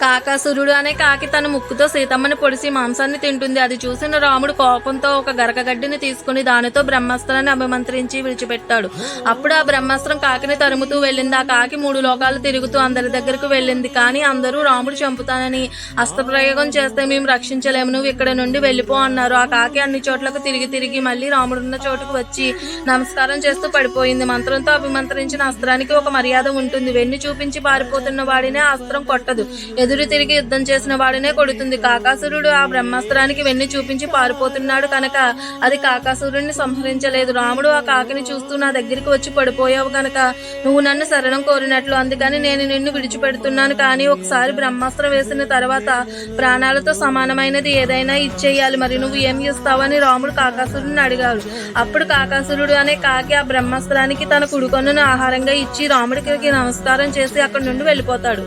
కాకాసురుడు అనే కాకి తన ముక్కుతో సీతమ్మని పొడిసి మాంసాన్ని తింటుంది. అది చూసిన రాముడు కోపంతో ఒక గరకగడ్డిని తీసుకుని దానితో బ్రహ్మాస్త్రాన్ని అభిమంత్రించి విడిచిపెట్టాడు. అప్పుడు ఆ బ్రహ్మాస్త్రం కాకిని తరుముతూ వెళ్ళింది. ఆ కాకి మూడు లోకాలు తిరుగుతూ అందరి దగ్గరకు వెళ్ళింది. కానీ అందరూ రాముడు చంపుతానని అస్త్రప్రయోగం చేస్తే మేము రక్షించలేము. నువ్వు ఇక్కడ నుండి వెళ్ళిపో అన్నారు. ఆ కాకి అన్ని చోట్లకు తిరిగి తిరిగి మళ్ళీ రాముడున్న చోటుకు వచ్చి నమస్కారం చేస్తూ పడిపోయింది. మంత్రంతో అభిమంత్రించిన అస్త్రానికి ఒక మర్యాద ఉంటుంది. వెన్ను చూపించి పారిపోతున్న వాడినే అస్త్రం కొట్టదు. ఎదురు తిరిగి యుద్ధం చేసిన వాడినే కొడుతుంది. కాకాసురుడు ఆ బ్రహ్మాస్త్రానికి వెన్ను చూపించి పారిపోతున్నాడు కనుక అది కాకాసురుడిని సంహరించలేదు. రాముడు ఆ కాకిని చూస్తూ నా దగ్గరికి వచ్చి పడిపోయావు కనుక నువ్వు నన్ను శరణం కోరినట్లు. అందుకని నేను నిన్ను విడిచిపెడుతున్నాను. కానీ ఒకసారి బ్రహ్మాస్త్రం వేసిన తర్వాత ప్రాణాలతో సమానమైనది ఏదైనా ఇచ్చేయాలి. మరి నువ్వు ఏం ఇస్తావని రాముడు కాకాసురుడిని అడిగాడు. అప్పుడు కాకాసురుడు అనే కాకి ఆ బ్రహ్మాస్త్రానికి తన కుడుకొన్నును ఆహారంగా ఇచ్చి రాముడికి నమస్కారం చేసి అక్కడి నుండి వెళ్ళిపోతాడు.